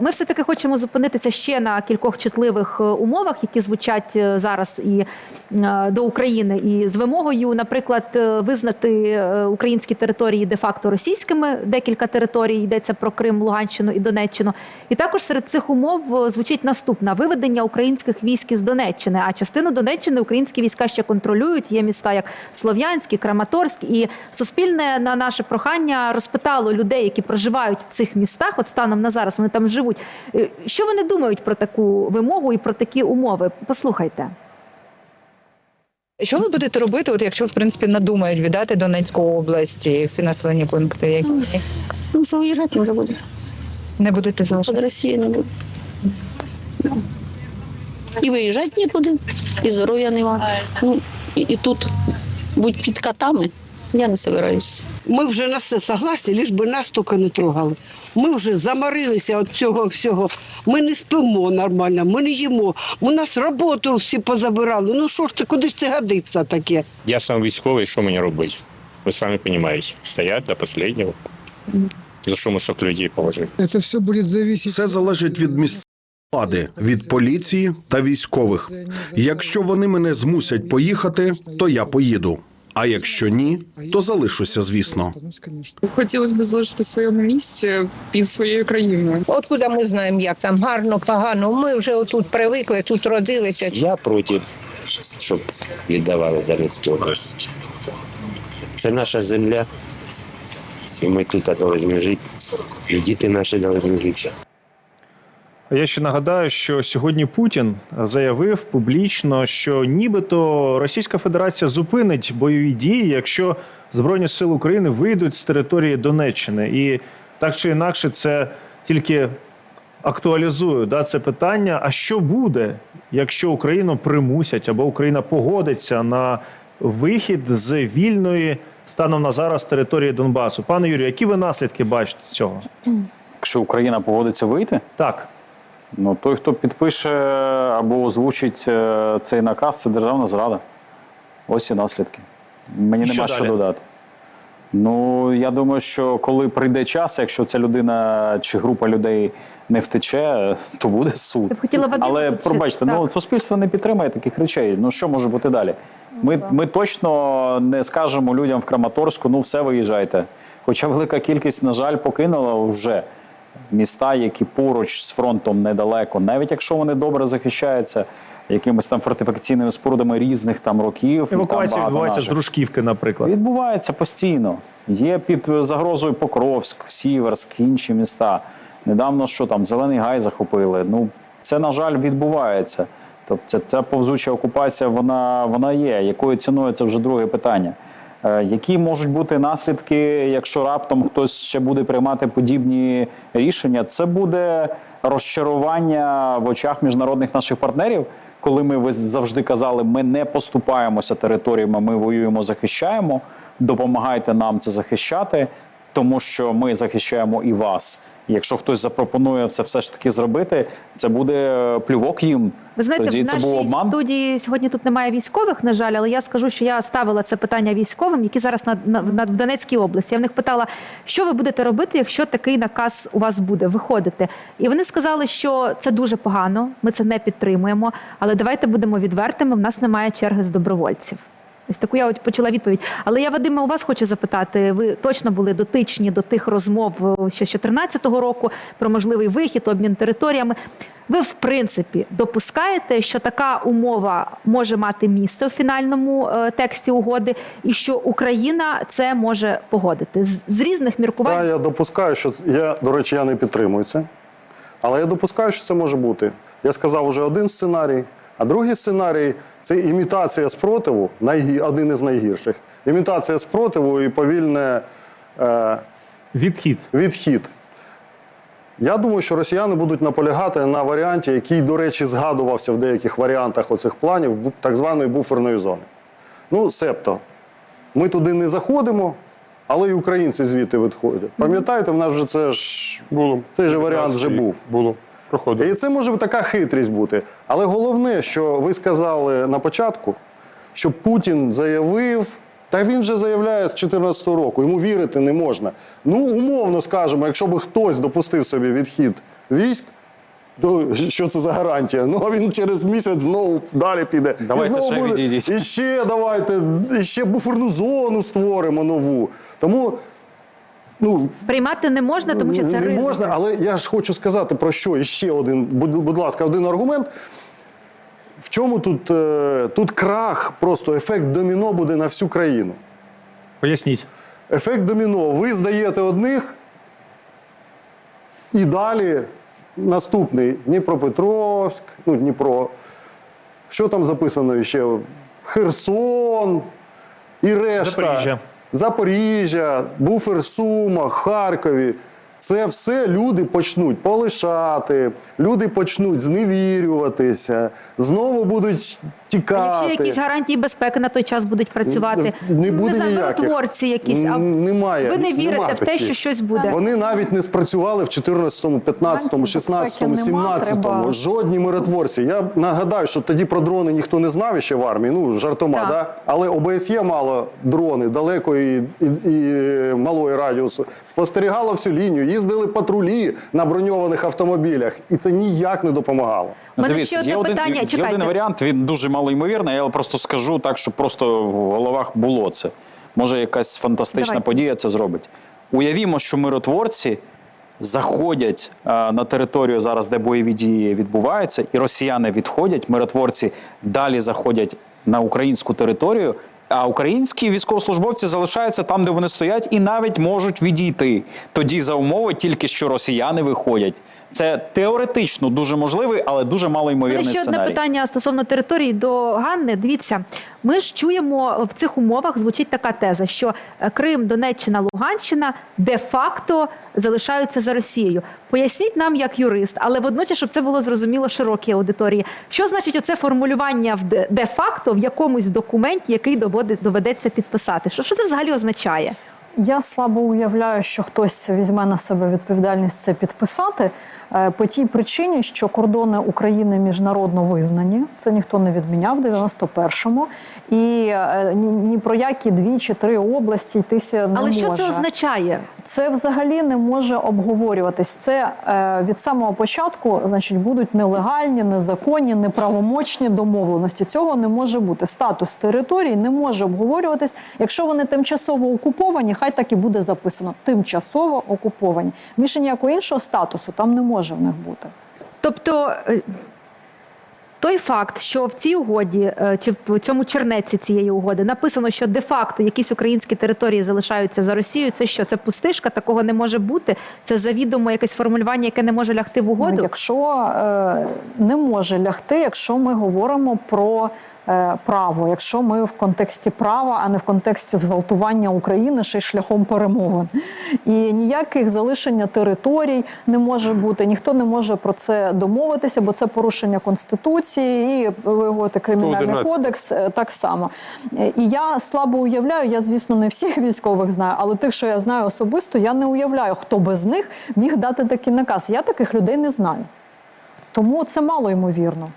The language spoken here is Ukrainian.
Ми все таки хочемо зупинитися ще на кількох чутливих е, умовах, які звучать е, зараз і е, до України, і з вимогою, наприклад, визнати українські території де-факто російськими. Декілька територій йдеться про Крим, Луганщину і Донеччину. І також серед цих умов звучить наступна: виведення українських військ із Донеччини. А частину Донеччини українські війська ще контролюють. Є міста як Слов'янськ, і Краматорськ. І Суспільне на наше прохання розпитало людей, які проживають в цих містах. От станом на зараз вони там живуть. Е, Що вони думають про таку вимогу і про такі умови? Послухайте. Що ви будете робити, от якщо в принципі надумають віддати Донецьку область і всі населені пункти, які Ну, що виїжджати не буде. не будете Від залишати? Росії не буде. І виїжджати нікуди, і здоров'я нема. Ну, і, і тут будь під котами, я не собираюсь. Ми вже на все согласні, лиш би нас тільки не трогали. Ми вже заморилися від цього всього. Ми не спимо нормально, ми не їмо. У нас роботу всі позабирали. Ну що ж ти, куди ж це годиться таке? Я сам військовий, що мені робити? Ви самі розумієте. Стоять до останнього. За що ми стільки людей положили? Это все будет зависеть. Все залежить від місцевої влади, від поліції та військових. Якщо вони мене змусять поїхати, то я поїду. А якщо ні, то залишуся, звісно. Хотілося б залишити в своєму місці під своєю країною. Откуда ми знаємо, як там гарно, погано. Ми вже отут привикли, тут родилися. Я проти, щоб віддавали Донецьку область. Це наша земля, і ми тут повинні жити. І діти наші повинні жити. Я ще нагадаю, що сьогодні Путін заявив публічно, що нібито Російська Федерація зупинить бойові дії, якщо Збройні Сили України вийдуть з території Донеччини. І так чи інакше, це тільки актуалізує да, це питання. А що буде, якщо Україну примусять або Україна погодиться на вихід з вільної станом на зараз території Донбасу? Пане Юрію, які ви наслідки бачите цього? Якщо Україна погодиться вийти, Так. Ну той, хто підпише або озвучить е, цей наказ, це державна зрада. Ось і наслідки. Мені І нема що далі? додати. Ну, я думаю, що коли прийде час, якщо ця людина чи група людей не втече, то буде суд. Б хотіла Вадима Але ще- пробачте, ну суспільство не підтримує таких речей. Ну що може бути далі? Ми, ми точно не скажемо людям в Краматорську, ну все виїжджайте. Хоча велика кількість, на жаль, покинула вже міста, які поруч з фронтом недалеко, навіть якщо вони добре захищаються якимись там фортифікаційними спорудами різних там років. Евакуація відбувається з дружківки, наприклад. Відбувається постійно. Є під загрозою Покровськ, Сіверськ, інші міста. Недавно що там Зелений Гай захопили. Ну це на жаль відбувається. Тобто ця, ця повзуча окупація, вона, вона є. Якою ціною це вже друге питання. Е, які можуть бути наслідки, якщо раптом хтось ще буде приймати подібні рішення? Це буде розчарування в очах міжнародних наших партнерів, коли ми завжди казали, ми не поступаємося територіями, ми воюємо, захищаємо. Допомагайте нам це захищати, тому що ми захищаємо і вас. Якщо хтось запропонує це все ж таки зробити, це буде е, плювок їм. Ви знаєте, Тоді в це нашій обман. студії сьогодні тут немає військових, на жаль, але я скажу, що я ставила це питання військовим, які зараз на, на, на в Донецькій області. Я в них питала, що ви будете робити, якщо такий наказ у вас буде виходити. І вони сказали, що це дуже погано, ми це не підтримуємо. Але давайте будемо відвертими. В нас немає черги з добровольців. Ось таку я от почала відповідь. Але я Вадиме, у вас хочу запитати. Ви точно були дотичні до тих розмов е, ще з 2014 року про можливий вихід, обмін територіями. Ви, в принципі, допускаєте, що така умова може мати місце у фінальному е, тексті угоди, і що Україна це може погодити з, з різних міркувань. Так, я допускаю, що я, до речі, я не підтримую це. Але я допускаю, що це може бути. Я сказав уже один сценарій, а другий сценарій це імітація спротиву, один із найгірших. Імітація спротиву і повільне е, Відхід. відхід. Я думаю, що росіяни будуть наполягати на варіанті, який, до речі, згадувався в деяких варіантах оцих планів, так званої буферної зони. Ну, себто, ми туди не заходимо, але й українці звідти відходять. Пам'ятаєте, в нас вже це ж Було. цей же варіант вже був. Було. Проходило. І це може така хитрість бути. Але головне, що ви сказали на початку, що Путін заявив, та він вже заявляє з 2014 року, йому вірити не можна. Ну, умовно скажемо, якщо би хтось допустив собі відхід військ, то що це за гарантія? Ну а він через місяць знову далі піде. Давайте і знову ще буде, відійдіть. І ще давайте, і ще буферну зону створимо нову. Тому ну, Приймати не можна, тому що це не ризик. можна, але я ж хочу сказати про що. І ще один, будь, будь ласка, один аргумент. В чому тут, е, тут крах, просто ефект доміно буде на всю країну. Поясніть. Ефект доміно. Ви здаєте одних, і далі наступний Дніпропетровськ, ну Дніпро. Що там записано ще? Херсон і решта. Запоріжжя. Запоріжжя, буфер Сума, Харкові. Це все люди почнуть полишати, люди почнуть зневірюватися, знову будуть тікати. Якщо якісь гарантії безпеки на той час будуть працювати, Не буде знаю, ніяких. миротворці якісь, а Немає. ви не вірите Нема в те, таких. що щось буде. Вони навіть не спрацювали в 14, 15, 16, 17. Жодні миротворці. Я нагадаю, що тоді про дрони ніхто не знав ще в армії. Ну жартома, Так. да? але ОБСЄ мало дрони далекої і, і, і малої радіусу. Спостерігало всю лінію, їздили патрулі на броньованих автомобілях, і це ніяк не допомагало. У мене Дивіться, ще одне є один, питання. є Чекайте. один варіант, він дуже малоймовірний, я просто скажу так, щоб просто в головах було це. Може, якась фантастична Давай. подія це зробить. Уявімо, що миротворці заходять а, на територію зараз, де бойові дії відбуваються, і росіяни відходять, миротворці далі заходять на українську територію. А українські військовослужбовці залишаються там, де вони стоять, і навіть можуть відійти. Тоді за умови тільки що росіяни виходять. Це теоретично дуже можливий, але дуже мало ймовірний малоймовірний ще одне питання стосовно території до Ганни. Дивіться, ми ж чуємо в цих умовах звучить така теза, що е, Крим, Донеччина, Луганщина де-факто залишаються за Росією. Поясніть нам як юрист, але водночас, щоб це було зрозуміло широкій аудиторії. Що значить оце формулювання в де- де-факто в якомусь документі, який доведеться підписати? Що, що це взагалі означає? Я слабо уявляю, що хтось візьме на себе відповідальність це підписати е, по тій причині, що кордони України міжнародно визнані. Це ніхто не відміняв в 91-му. І е, ні, ні про які дві чи три області йтися не Але може. що це означає? Це взагалі не може обговорюватись. Це е, від самого початку, значить, будуть нелегальні, незаконні, неправомочні домовленості. Цього не може бути. Статус територій не може обговорюватись. Якщо вони тимчасово окуповані, хай так і буде записано. Тимчасово окуповані. Більше ніякого іншого статусу там не може в них бути. Тобто е, той факт, що в цій угоді е, чи в цьому чернеці цієї угоди написано, що де-факто якісь українські території залишаються за Росією, це що? Це пустишка, такого не може бути. Це завідомо якесь формулювання, яке не може лягти в угоду. Якщо е, не може лягти, якщо ми говоримо про е, право, якщо ми в контексті права, а не в контексті зґвалтування України ще й шляхом перемовин. І ніяких залишення територій не може бути, ніхто не може про це домовитися, бо це порушення конституції і виготи кримінальний 111. кодекс е, так само. І я слабо уявляю, я звісно не всіх військових знаю, але тих, що я знаю особисто, я не уявляю, хто без них міг дати такий наказ. Я таких людей не знаю. Тому це мало ймовірно.